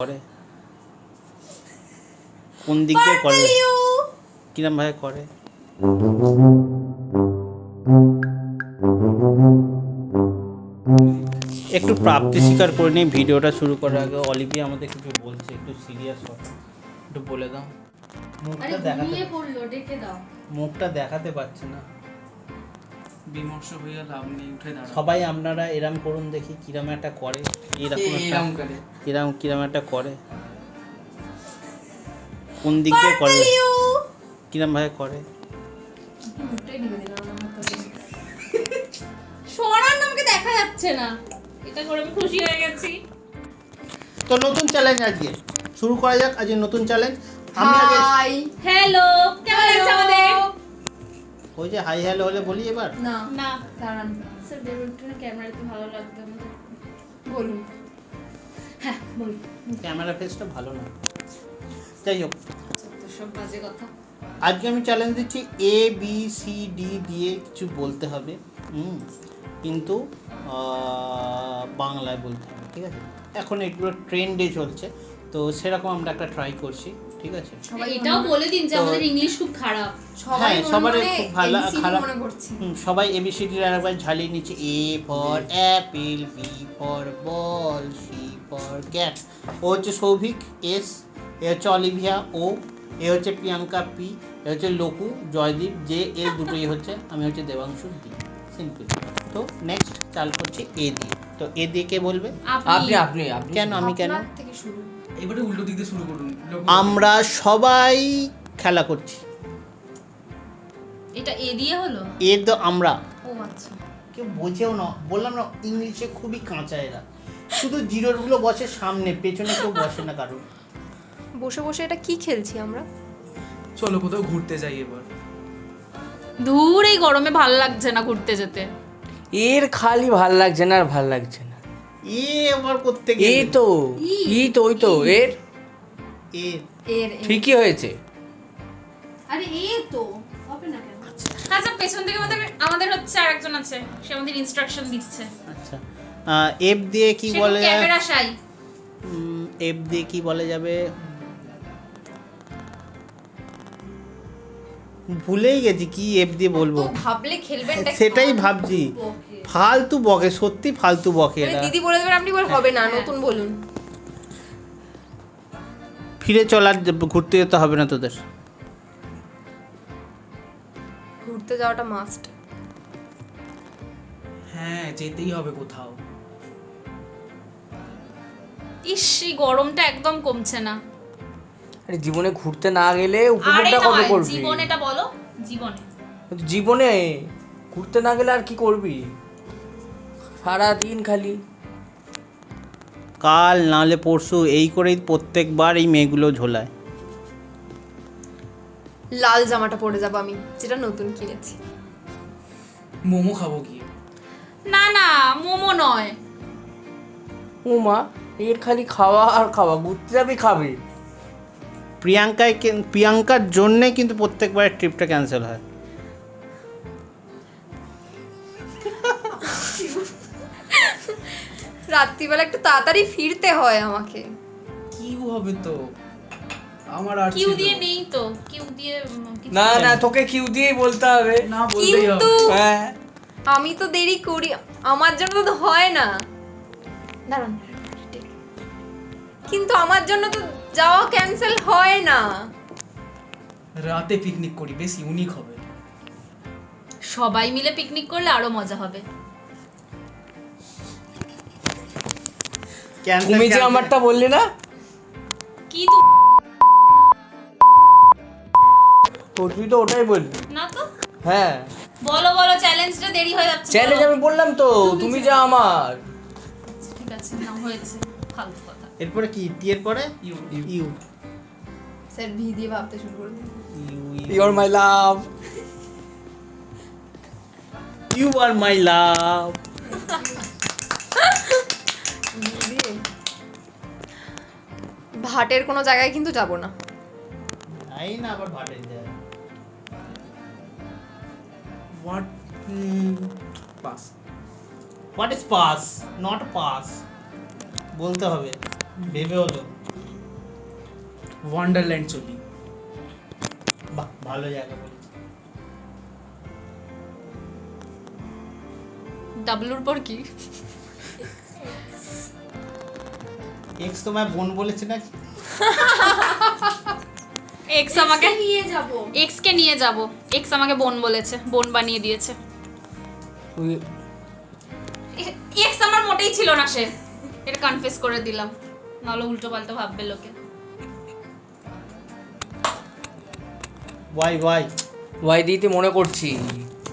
করে? কোন দিক দিয়ে করে? কিরম ভাবে করে? একটু প্রাপ্তি স্বীকার করে নিই ভিডিওটা শুরু করার আগে অলিভিয়া আমাদের কিছু বলছে একটু সিরিয়াস হয় একটু বলে দাও। মুখটা দেখাতে মুখটা দেখাতে পারছে না। বিমর্ষ হয়ে লাভ নেই উঠে দাঁড়া সবাই আপনারা এরম করুন দেখি কিরম একটা করে। এরকম একটা এরম করে। কিরম কিরম একটা করে। কোন দিক দিয়ে করে? কিরম ভাবে করে। সরান আমাকে দেখা যাচ্ছে না। এটা করে আমি খুশি হয়ে গেছি। তো নতুন চ্যালেঞ্জ আজকে। শুরু করা যাক আজকে নতুন চ্যালেঞ্জ আমি আগে হাই হ্যালো কেমন লাগছে আমাদের? ওই যে হাই হ্যালো হলে বলি এবার? না। না। দাঁড়ান। স্যার বেরোতে না ক্যামেরাতে ভালো লাগবে আমাদের। বলুন। হ্যাঁ বলুন। ক্যামেরা ফেসটা ভালো না। যাই হোক। সব বাজে কথা। আজকে আমি চ্যালেঞ্জ দিচ্ছি এ বি সি ডি দিয়ে কিছু বলতে হবে। হুম। কিন্তু বাংলায় বলতে হবে ঠিক আছে? এখন এগুলো ট্রেন্ডে চলছে। তো সেরকম আমরা একটা ট্রাই করছি। ঠিক আছে? সবাই এটাও বলে দিন যে আমাদের ইংলিশ খুব খারাপ। সবাই হ্যাঁ, মনে মনে খুব ভালো- খারাপ- মনে সবাই এবিসিডির আরেকবার ঝালিয়ে নিচ্ছে। A for apple B for ball C for cat ও হচ্ছে সৌভিক এস এ হচ্ছে অলিভিয়া ও এ হচ্ছে প্রিয়াঙ্কা পি এ হচ্ছে লকু জয়দীপ যে এ দুটোই হচ্ছে। আমি হচ্ছে দেবাংশু ডি সিম্পল তো নেক্সট চাল করছি এ দিয়ে। তো এ দিয়ে কে বলবে? আপনি। আপনি আপনি কেন আমি কেন? থেকে শুরু। এবারে উল্টো দিক দিয়ে শুরু করুন। আমরা সবাই খেলা করছি। এটা এ দিয়ে হলো? এ তো আমরা। ও আচ্ছা। কেউ বোঝেও না। বললাম না ইংলিশে খুবই কাঁচা এরা। শুধু জিরোরগুলো বসে সামনে পেছনে কেউ বসে না কারোর। বসে বসে এটা কি খেলছি আমরা? চলো কোথাও ঘুরতে যাই এবার। দূর এই গরমে ভালো লাগছে না ঘুরতে যেতে। এর খালি ভালো লাগছে না আর ভালো লাগছে না। এ আবার করতে এই তো ই। তো ওই তো এর? এর এর। ঠিকই হয়েছে। আরে এ তো হবে না কেন? আচ্ছা। পেছন থেকে আমাদের আমাদের হচ্ছে আরেকজন আছে সে আমাদের ইনস্ট্রাকশন দিচ্ছে। আচ্ছা। এফ দিয়ে কি বলে ক্যামেরা এফ দিয়ে কি বলে যাবে? ভুলেই গেছি কি এফ দিয়ে বলব? ভাবলে খেলবেন সেটাই ভাবছি। ফালতু বকে সত্যি ফালতু বকে দিদি বলে দেবেন আপনি বল হবে না নতুন বলুন। ফিরে চলার ঘুরতে যেতে হবে না তোদের। ঘুরতে যাওয়াটা মাস্ট হ্যাঁ যেতেই হবে কোথাও। ইস গরমটা একদম কমছে না। আরে জীবনে ঘুরতে না গেলে উপভোগটা কবে করবি? জীবন এটা বলো জীবনে। জীবনে ঘুরতে না গেলে আর কি করবি? সারা দিন খালি। কাল নাহলে পরশু এই করেই প্রত্যেকবার এই মেয়েগুলো ঝোলায়। লাল জামাটা পরে যাব আমি যেটা নতুন কিনেছি। মোমো খাব গিয়ে না না মোমো নয়। ও মা এর খালি খাওয়া আর খাওয়া ঘুরতে যাবি খাবি? প্রিয়াঙ্কায় প্রিয়াঙ্কার জন্যে কিন্তু প্রত্যেকবার ট্রিপটা ক্যান্সেল হয়। রাত্রিবেলা একটু তাড়াতাড়ি ফিরতে হয় আমাকে। কি হবে তো? আমার আর কিউ দিয়ে নেই তো। কিউ দিয়ে না না তোকে কিউ দিয়েই বলতে হবে। না বলতেই হবে। হ্যাঁ। আমি তো দেরি করি আমার জন্য তো হয় না। দাঁড়ান। কিন্তু আমার জন্য তো যাওয়া ক্যান্সেল হয় না। রাতে পিকনিক করি বেশ ইউনিক হবে। সবাই মিলে পিকনিক করলে আরও মজা হবে। তুমি যে আমারটা বললি না? কি তো তো তুই তো ওটাই বললি। না তো? হ্যাঁ। বলো বলো চ্যালেঞ্জটা দেরি হয়ে যাচ্ছে চ্যালেঞ্জ আমি বললাম তো তুমি যা আমার। ঠিক আছে না হয়েছে। কথা এরপরে কি? টি এর পরে? ইউ। ইউ। স্যার ভি দিয়ে ভাবতে শুরু করে দিন। You your my love you are my love ভাটের কোনো জায়গায় কিন্তু যাব না। আই না আবার ভাটে যায় what pass what is pass not pass বলতে হবে। ভেবে হলো ওয়ান্ডারল্যান্ড চলি বাহ ভালো জায়গা বলেছে। ডাব্লুর পর কি? এক্স তোমায় বোন বলেছে নাকি? এক্স আমাকে নিয়ে যাব। এক্স কে নিয়ে যাব। এক্স আমাকে বোন বলেছে বোন বানিয়ে দিয়েছে। এক্স আমার মোটেই ছিল না সে। এটা কনফেস করে দিলাম। নাহলে উল্টো পাল্টো ভাববে লোকে। ওয়াই ওয়াই ওয়াই দিতে মনে করছি।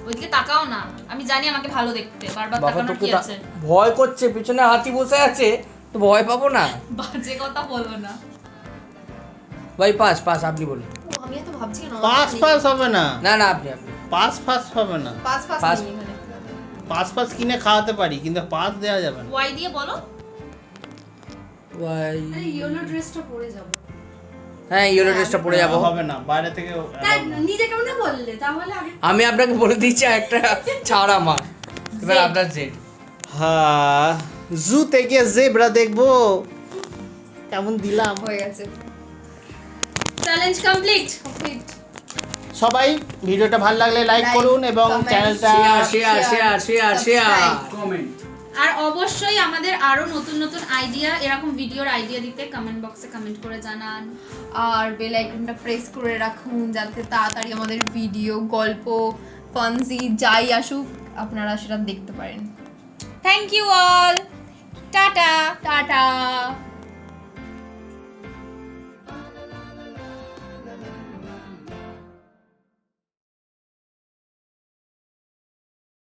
ওইদিকে তাকাও না। আমি জানি আমাকে ভালো দেখতে। বারবার বাবা তাকানোর কি আছে? ভয় করছে পিছনে হাতি বসে আছে। তো ভয় পাবো না। বাজে কথা বলো না। ভাই পাস পাস আপনি বলুন। আমি এত ভাবছি না পাস পাস হবে না। না না আপনি আপনি। পাস পাস হবে না। পাঁচ- নেই এখানে পাস পাস কিনে খাওয়াতে পারি কিন্তু পাস দেওয়া যাবে না। ওয়াই দিয়ে বলো? ওয়াই ইয়েলো ড্রেসটা পরে যাব। হ্যাঁ ইয়েলো ড্রেসটা পরে যাব। হবে না বাইরে থেকে নিজে কেমন বললে? তাহলে আমি আপনাকে বলে দিচ্ছি একটা ছাড় আমার। এবার আপনার জেড। হ্যাঁ জুতে গিয়ে জেব্রা দেখব। কেমন দিলাম। হয়ে গেছে। চ্যালেঞ্জ কমপ্লিট সবাই ভিডিওটা ভালো লাগলে লাইক করুন এবং চ্যানেলটা share share share share share comment আর অবশ্যই আমাদের আরও নতুন নতুন আইডিয়া এরকম ভিডিওর আইডিয়া দিতে কমেন্ট বক্সে কমেন্ট করে জানান। আর বেল আইকনটা প্রেস করে রাখুন যাতে তাড়াতাড়ি আমাদের ভিডিও গল্প ফানসি যাই আসুক আপনারা সেটা দেখতে পারেন। Thank you all tata tata